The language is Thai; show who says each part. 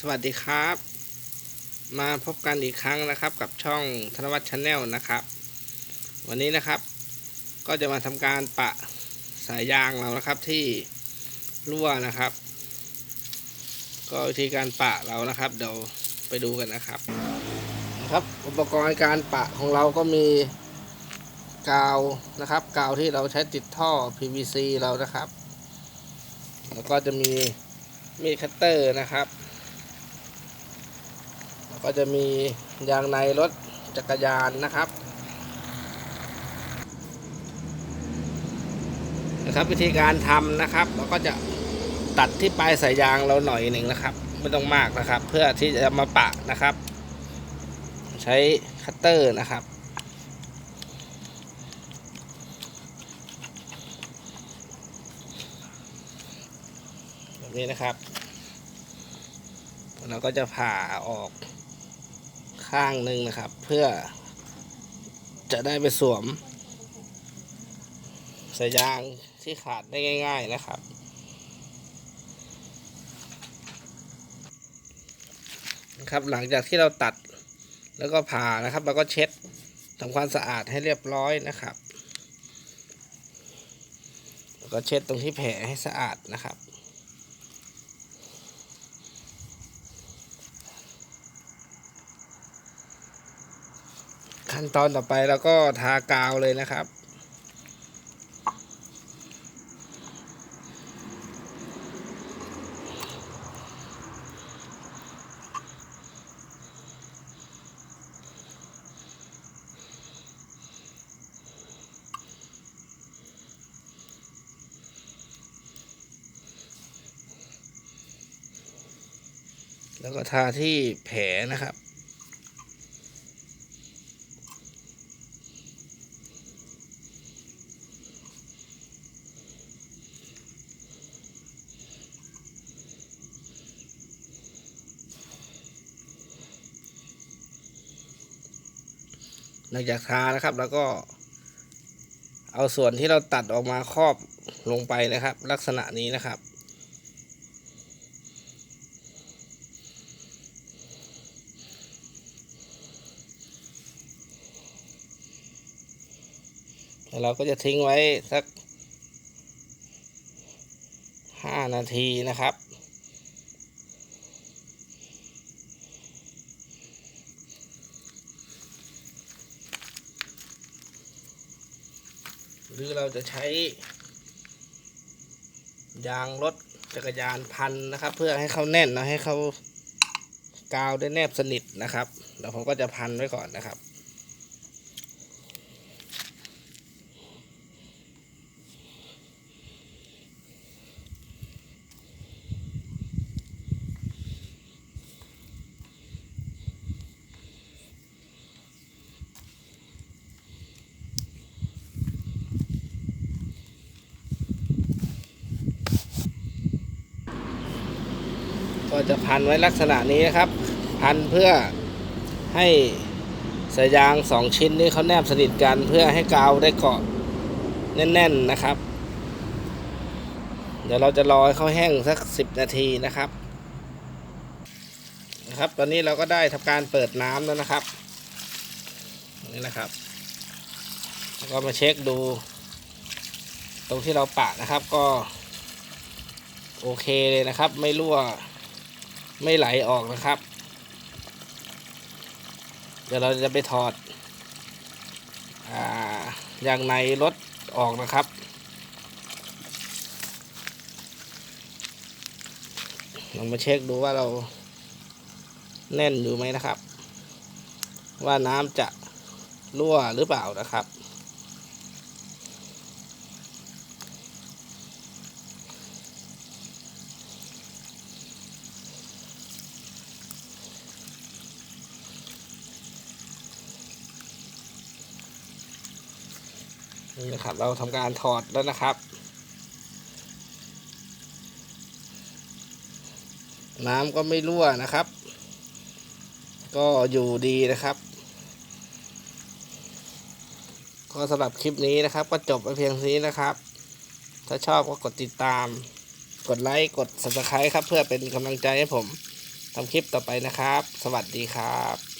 Speaker 1: สวัสดีครับ มาพบกันอีกครั้งนะครับ กับช่องธนวัฒน์ชาแนลนะครับ วันนี้นะครับ ก็จะมาทำการปะสายยางเรานะครับที่รั่วนะครับ ก็วิธีการปะเรานะครับ เดี๋ยวไปดูกันนะครับนะครับอุปกรณ์การปะของเราก็มีกาวนะครับ กาวที่เราใช้ติดท่อ PVC เรานะครับ แล้วก็จะมีมีดคัตเตอร์นะครับ ก็จะมียางในรถจักรยานนะครับนะครับวิธีการทำนะครับเราก็จะตัดที่ปลายสายยางเราหน่อยหนึ่งนะครับ ไม่ต้องมากนะครับ เพื่อที่จะมาปะนะครับ ใช้คัตเตอร์นะครับแบบนี้นะครับเราก็จะผ่าออก ข้างหนึ่งนะครับ เพื่อจะได้ไปสวมสายยางที่ขาดได้ง่าย ๆนะครับ นะครับ หลังจากที่เราตัดแล้วก็ผ่านะครับเราก็เช็ดทำความสะอาดให้เรียบร้อยนะครับ แล้วก็เช็ดตรงที่แผลให้สะอาดนะครับ ขั้นตอนต่อไปเราก็ทากาวเลยนะครับ แล้วก็ทาที่แผลนะครับ หลังจากทานะครับ แล้วก็ เอาส่วนที่เราตัดออกมาครอบลงไปนะครับ ลักษณะนี้นะครับแล้วเราก็จะทิ้งไว้สักห้านาทีนะครับ หรือเราจะใช้ ยางรถจักรยานพันนะครับ เพื่อให้เขาแน่นนะให้เขากาวได้แนบสนิทนะครับแล้วผมก็จะพันไว้ก่อนนะครับ จะพันไว้ลักษณะนี้นะครับ พันเพื่อให้สายยางสองชิ้นนี้เขาแนบสนิทกันเพื่อให้กาวได้เกาะแน่น ๆนะครับ เดี๋ยวเราจะรอให้เขาแห้งสักสิบนาทีนะครับนะครับ ตอนนี้เราก็ได้ทำการเปิดน้ำแล้วนะครับนี่นะครับแล้วก็มาเช็คดู ตรงที่เราปะนะครับก็โอเคเลยนะครับ ไม่รั่ว ไม่ไหลออกนะครับ เดี๋ยวเราจะไปถอดออย่างในรถออกนะครับ ลองมาเช็คดูว่าเราแน่นอยู่ไหมนะครับ ว่าน้ำจะรั่วหรือเปล่านะครับ นี่นะครับ เราทำการถอดแล้วนะครับ น้ำก็ไม่รั่วนะครับ ก็อยู่ดีนะครับ ก็สำหรับคลิปนี้นะครับ ก็จบไปเพียงนี้นะครับ ถ้าชอบก็กดติดตาม กดไลค์ กด subscribe ครับ เพื่อเป็นกำลังใจให้ผมทำคลิปต่อไปนะครับ สวัสดีครับ